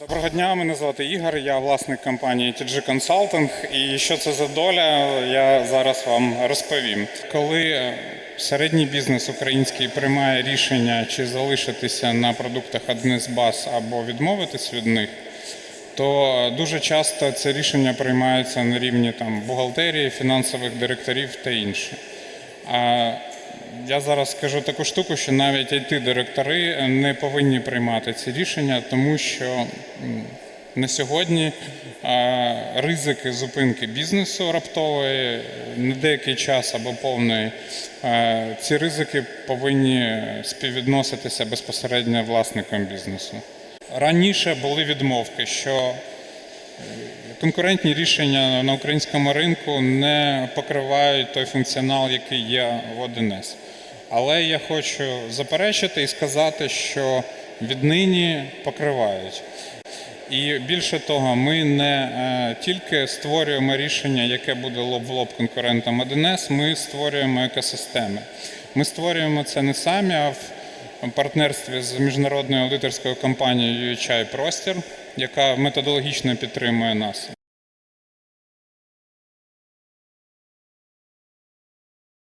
Доброго дня, мене звати Ігор. Я власник компанії TG Consulting. І що це за доля, я зараз вам розповім. Коли е, середній бізнес український приймає рішення, чи залишитися на продуктах Аднесбас або відмовитись від них, то е, дуже часто це рішення приймається на рівні там бухгалтерії, фінансових директорів та інше. Я зараз скажу таку штуку, що навіть it директори не повинні приймати ці рішення, тому що на сьогодні е, ризики зупинки бізнесу раптової на деякий час або повної, е, ці ризики повинні співвідноситися безпосередньо власником бізнесу. Раніше були відмовки, що конкурентні рішення на українському ринку не покривають той функціонал, який є в 1С. Але я хочу заперечити і сказати, що віднині покривають. І більше того, ми не е, тільки створюємо рішення, яке буде лоб в лоб конкурентам 1С, ми створюємо екосистеми. Ми створюємо це не самі, а в партнерстві з міжнародною аудиторською компанією UHI Простір, яка методологічно підтримує нас.